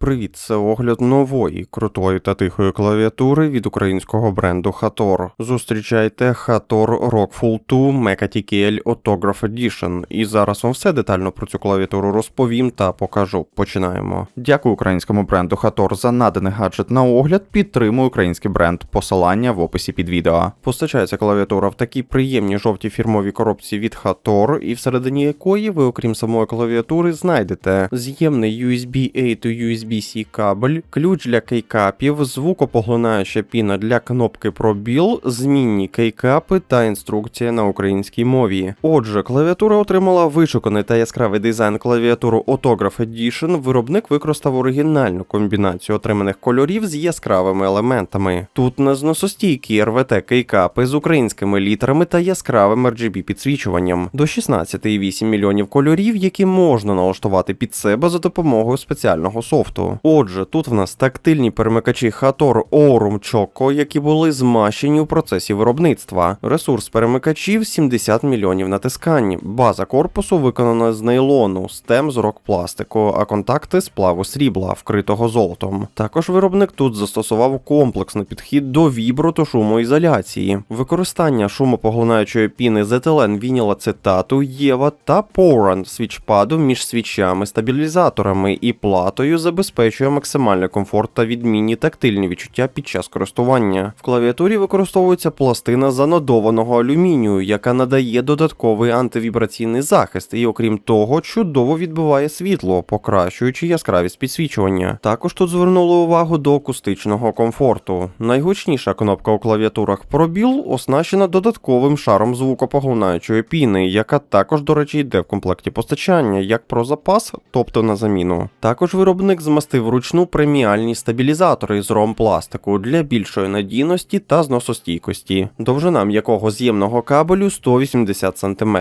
Привіт, це огляд нової, крутої та тихої клавіатури від українського бренду Hator. Зустрічайте Hator Rockful 2 Mecha TKL Autograph Edition. І зараз вам все детально про цю клавіатуру розповім та покажу. Починаємо. Дякую українському бренду Hator за наданий гаджет на огляд. Підтримую український бренд. Посилання в описі під відео. Постачається клавіатура в такій приємній жовтій фірмовій коробці від Hator, і всередині якої ви, окрім самої клавіатури, знайдете з'ємний USB A to USB-C кабель, ключ для кейкапів, звукопоглинаюча піна для кнопки пробіл, змінні кейкапи та інструкція на українській мові. Отже, клавіатура отримала вишуканий та яскравий дизайн клавіатуру Autograph Edition. Виробник використав оригінальну комбінацію отриманих кольорів з яскравими елементами. Тут на зносостійкі РВТ кейкапи з українськими літерами та яскравим RGB підсвічуванням до 16,8 мільйонів кольорів, які можна налаштувати під себе за допомогою спеціального софту. Отже, тут в нас тактильні перемикачі Hator Aurum Choco, які були змащені у процесі виробництва. Ресурс перемикачів 70 мільйонів натискань. База корпусу виконана з нейлону, стем з рок-пластику, а контакти з плаву срібла, вкритого золотом. Також виробник тут застосував комплексний підхід до вібро та шумоізоляції, використання шумопоглинаючої піни з етилен вінілацетату, Єва та Поран свічпаду між свічами, стабілізаторами і платою забезпечує максимальний комфорт та відмінні тактильні відчуття під час користування. В клавіатурі використовується пластина занодованого алюмінію, яка надає додатковий антивібраційний захист, і окрім того, чудово відбиває світло, покращуючи яскравість підсвічування. Також тут звернули увагу до акустичного комфорту. Найгучніша кнопка у клавіатурах пробіл оснащена додатковим шаром звукопоглинаючої піни, яка також, до речі, йде в комплекті постачання, як про запас, тобто на заміну. Також виробник змастив вручну преміальні стабілізатори з ромпластику для більшої надійності та зносостійкості, довжина м'якого з'ємного кабелю 180 см.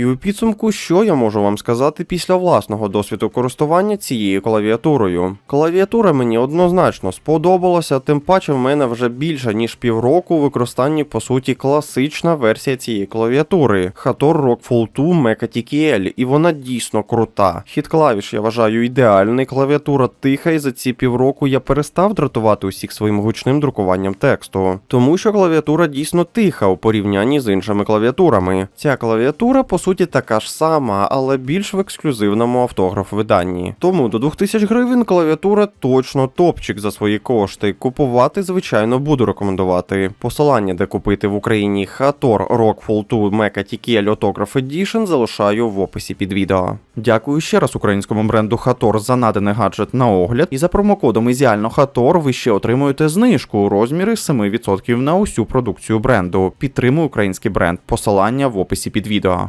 І у підсумку, що я можу вам сказати після власного досвіду користування цією клавіатурою. Клавіатура мені однозначно сподобалася, тим паче в мене вже більше ніж півроку у використанні по суті класична версія цієї клавіатури Hator Rockful 2 Mecha TKL, і вона дійсно крута. Хід клавіш я вважаю ідеальний, клавіатура тиха, і за ці півроку я перестав дратувати усіх своїм гучним друкуванням тексту. Тому що клавіатура дійсно тиха у порівнянні з іншими клавіатурами. Ця клавіатура по суті суті така ж сама, але більш в ексклюзивному автограф виданні. Тому до 2000 гривень клавіатура точно топчик за свої кошти. Купувати, звичайно, буду рекомендувати. Посилання, де купити в Україні Hator Rockfall 2 Mecha TKL Autograph Edition залишаю в описі під відео. Дякую ще раз українському бренду Хатор за наданий гаджет на огляд. І за промокодом Ізіально Хатор ви ще отримуєте знижку у розмірі 7% на усю продукцію бренду. Підтримуй український бренд. Посилання в описі під відео.